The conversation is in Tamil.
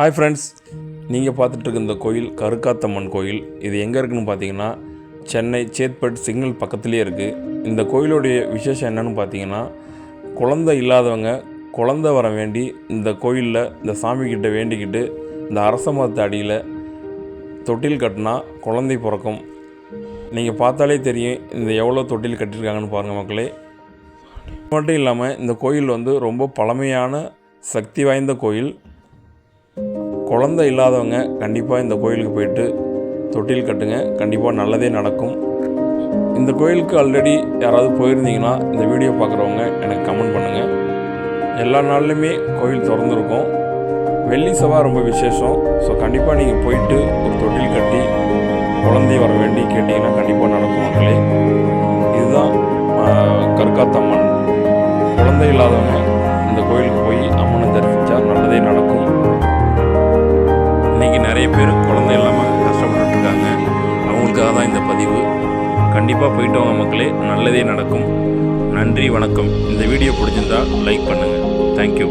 ஹாய் ஃப்ரெண்ட்ஸ் நீங்கள் பார்த்துட்ருக்க இந்த கோயில் கருக்காத்தம்மன் கோயில். இது எங்கே இருக்குதுன்னு பார்த்தீங்கன்னா சென்னை சேத்பட் சிக்னல் பக்கத்துலேயே இருக்குது இந்த கோயிலுடைய விசேஷம் என்னன்னு பார்த்தீங்கன்னா குழந்தை இல்லாதவங்க குழந்தை வர வேண்டி இந்த கோயிலில் இந்த சாமிக்கிட்ட வேண்டிக்கிட்டு இந்த அரச மரத்து அடியில் தொட்டில் கட்டினா குழந்தை பிறக்கும். நீங்கள் பார்த்தாலே தெரியும் இந்த எவ்வளோ தொட்டில் கட்டியிருக்காங்கன்னு பாருங்கள் மக்களே. மட்டும் இல்லாமல் இந்த கோயில் வந்து ரொம்ப பழமையான சக்தி வாய்ந்த கோயில். குழந்தை இல்லாதவங்க கண்டிப்பாக இந்த கோயிலுக்கு போயிட்டு தொட்டில் கட்டுங்க. கண்டிப்பாக நல்லதே நடக்கும். இந்த கோயிலுக்கு ஆல்ரெடி யாராவது போயிருந்தீங்கன்னா இந்த வீடியோ பார்க்குறவங்க எனக்கு கமெண்ட் பண்ணுங்கள் எல்லா நாள்லையுமே கோயில் திறந்துருக்கும். வெள்ளி செவ்வாய் ரொம்ப விசேஷம். ஸோ கண்டிப்பாக நீங்கள் போயிட்டு ஒரு தொட்டில் கட்டி குழந்தை வர வேண்டி கேட்டிங்கன்னா கண்டிப்பாக நடக்கும் மக்களே. இதுதான் கற்காத்தம்மன். குழந்தை இல்லாதவங்க இந்த கோயிலுக்கு போய் நிறைய பேர் குழந்தை இல்லாமல் கஷ்டப்பட்டுட்டு இருக்காங்க அவங்களுக்காக தான் இந்த பதிவு. கண்டிப்பாக போயிட்டு வாங்க மக்களே. நல்லதே நடக்கும். நன்றி வணக்கம். இந்த வீடியோ பிடிச்சிருந்தா லைக் பண்ணுங்கள் தேங்க்யூ